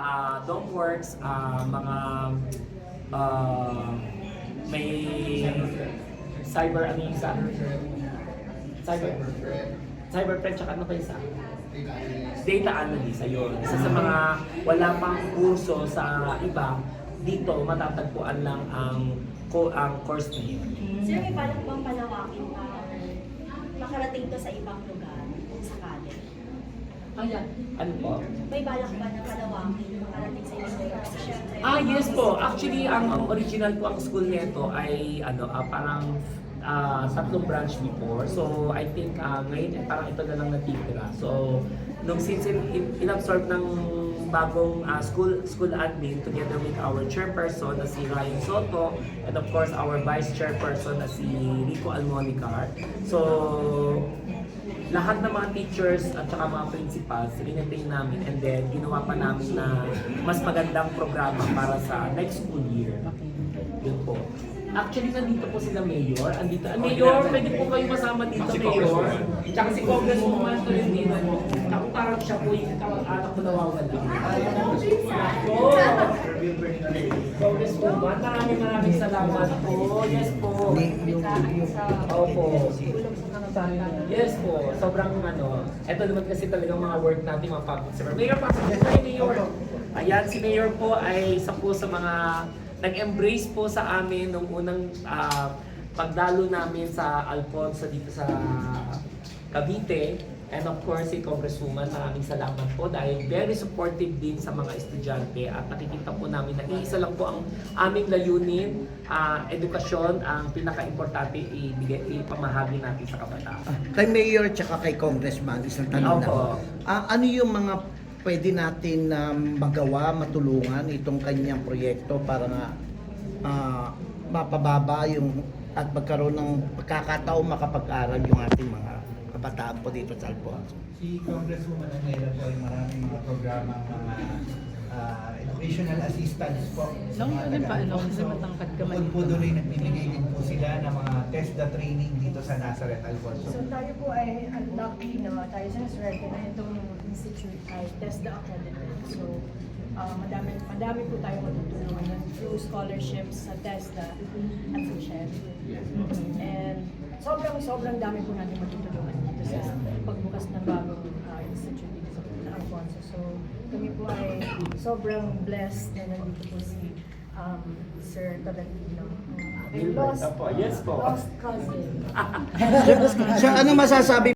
ah, Domworks, ah, mga ah, may cyber ano yung isa? Cyber Cyberpred tsaka ano pa isa? Data analyst, ayun. Isa sa mga wala pang kurso sa iba, dito matatagpuan lang ang ko ang course na yun. Sir, may balak bang palawakin para makarating to sa ibang lugar kung sakali? Ano po? May balak ba na palawakin makarating sa syempre, Ah, yes po. Actually, ang, ang original po ang school nito ay ano, ah, parang ah, tatlong branch before. So, I think ah, ngayon eh, parang ito na lang natitira. So, nung since in, in- in-absorb ng bagong ah, school school admin together with our chairperson na si Ryan Soto and of course our vice chairperson na si Rico Almonicar. So, lahat ng mga teachers at saka mga principals, rinatain namin and then ginawa pa namin na mas magandang programa para sa next school year. Yun po. Actually, nandito po sila Mayor. Andito, ah, Mayor, pwede po kayo masama dito, Mayor. Tsaka si Congresswoman Tolentino. Ako parang siya po yung kamag-anak ko nawawala. Po! Congresswoman, maraming maraming salamat po. Yes po. Opo. Yes po, sobrang ano, eto naman kasi talagang mga work natin, mga public servant. Mayor, pasok po kayo, Mayor. Ayan, si Mayor po ay isa po sa mga nag-embrace po sa amin nung unang ah, pagdalo namin sa Alfonso dito sa Cavite. And of course, si Congresswoman, maraming salamat po dahil very supportive din sa mga estudyante at nakikita po namin na iisa lang po ang aming layunin, ah, edukasyon ang pinaka-importante ibigay, ipamahagi natin sa kabataan. Kay Mayor tsaka kay Congressman, isang tanong na. Opo. Ah, ano yung mga pwede natin na magawa, matulungan itong kanyang proyekto para nga ah, mapababa yung at magkaroon ng pagkakataon makapag-aral yung ating mga kabataan po dito sa Alfonso. Si Congresswoman Anela po ay maraming mga programa, mga ah, educational assistance po mga ano pa, ano, kasi matangkad ka man. Po doon ay nagbibigay din po sila ng mga TESDA training dito sa Nazareth, Alfonso. So tayo po ay lucky na tayo sa swerte na itong institute ay TESDA accredited. So uh, madami, madami po tayo matutulungan yan through scholarships sa TESDA at sa SHED. And sobrang sobrang dami po natin matutulungan dito sa pagbukas ng bagong uh, institute dito sa sa Alfonso. So kami po ay sobrang blessed na nandito po si um, Sir Tolentino. Uh, Gilbert, opo. Yes po. Lost cousin. Sir, ano masasabi